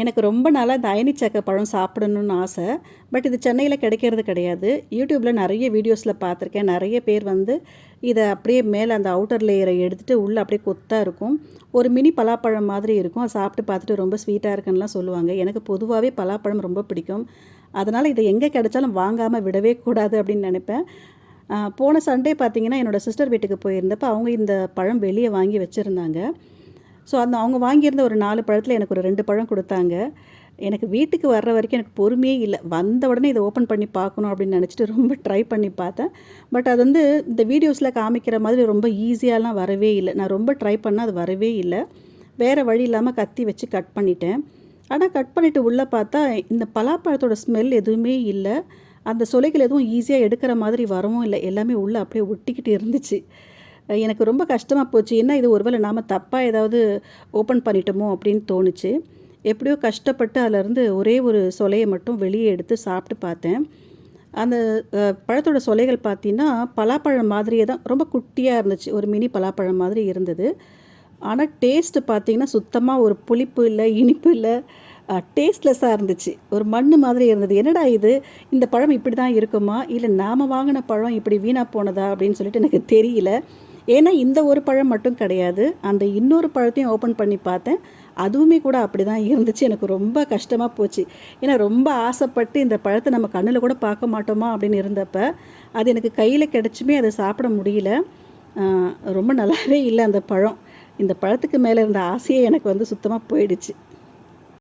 எனக்கு ரொம்ப நாளாக இந்த அயனிச்சக்க பழம் சாப்பிடணும்னு ஆசை. பட் இது சென்னையில் கிடைக்கிறது கிடையாது. யூடியூப்பில் நிறைய வீடியோஸில் பார்த்துருக்கேன். நிறைய பேர் வந்து இதை அப்படியே மேலே அந்த அவுட்டர் லேயரை எடுத்துகிட்டு உள்ளே அப்படியே கொத்தாக இருக்கும். ஒரு மினி பலாப்பழம் மாதிரி இருக்கும். அதை சாப்பிட்டு பார்த்துட்டு ரொம்ப ஸ்வீட்டாக இருக்குன்னுலாம் சொல்லுவாங்க. எனக்கு பொதுவாகவே பலாப்பழம் ரொம்ப பிடிக்கும். அதனால் இதை எங்கே கிடைச்சாலும் வாங்காமல் விடவே கூடாது அப்படின்னு நினைப்பேன். போன சண்டே பார்த்தீங்கன்னா என்னோடய சிஸ்டர் வீட்டுக்கு போயிருந்தப்போ அவங்க இந்த பழம் வெளியே வாங்கி வச்சுருந்தாங்க. ஸோ அந்த அவங்க வாங்கியிருந்த ஒரு நாலு பழத்தில் எனக்கு ஒரு ரெண்டு பழம் கொடுத்தாங்க. எனக்கு வீட்டுக்கு வர்ற வரைக்கும் எனக்கு பொறுமையே இல்லை. வந்த உடனே இதை ஓப்பன் பண்ணி பார்க்கணும் அப்படின்னு நினச்சிட்டு ரொம்ப ட்ரை பண்ணி பார்த்தேன். பட் அது வந்து இந்த வீடியோஸில் காமிக்கிற மாதிரி ரொம்ப ஈஸியாலாம் வரவே இல்லை. நான் ரொம்ப ட்ரை பண்ணால் அது வரவே இல்லை. வேறு வழி இல்லாமல் கத்தி வச்சு கட் பண்ணிட்டேன். ஆனால் கட் பண்ணிவிட்டு உள்ளே பார்த்தா இந்த பலாப்பழத்தோட ஸ்மெல் எதுவுமே இல்லை. அந்த சொலைகள் எதுவும் ஈஸியாக எடுக்கிற மாதிரி வரவும் இல்லை. எல்லாமே உள்ளே அப்படியே ஒட்டிக்கிட்டு இருந்துச்சு. எனக்கு ரொம்ப கஷ்டமாக போச்சு. என்ன இது? ஒருவேளை நாம் தப்பாக ஏதாவது ஓப்பன் பண்ணிட்டோமோ அப்படின்னு தோணுச்சு. எப்படியோ கஷ்டப்பட்டு அதிலேருந்து ஒரே ஒரு சொலையை மட்டும் வெளியே எடுத்து சாப்பிட்டு பார்த்தேன். அந்த பழத்தோட சொலைகள் பார்த்தீங்கன்னா பலாப்பழம் மாதிரியே தான் ரொம்ப குட்டியாக இருந்துச்சு. ஒரு மினி பலாப்பழம் மாதிரி இருந்தது. ஆனால் டேஸ்ட்டு பார்த்தீங்கன்னா சுத்தமாக ஒரு புளிப்பு இல்லை இனிப்பு இல்லை டேஸ்ட்லெஸ்ஸாக இருந்துச்சு. ஒரு மண்ணு மாதிரி இருந்தது. என்னடா இது? இந்த பழம் இப்படி தான் இருக்குமா? இல்லை நாம் வாங்கின பழம் இப்படி வீணாக போனதா அப்படின்னு சொல்லிட்டு எனக்கு தெரியல. ஏன்னா இந்த ஒரு பழம் மட்டும் கிடையாது. அந்த இன்னொரு பழத்தையும் ஓப்பன் பண்ணி பார்த்தேன். அதுவுமே கூட அப்படி தான் இருந்துச்சு. எனக்கு ரொம்ப கஷ்டமாக போச்சு. ஏன்னா ரொம்ப ஆசைப்பட்டு இந்த பழத்தை நம்ம கண்ணில் கூட பார்க்க மாட்டோமா அப்படின்னு இருந்தப்ப அது எனக்கு கையில் கிடச்சுமே அதை சாப்பிட முடியல. ரொம்ப நல்லாவே இல்லை அந்த பழம். இந்த பழத்துக்கு மேலே இருந்த ஆசையே எனக்கு வந்து சுத்தமாக போயிடுச்சு.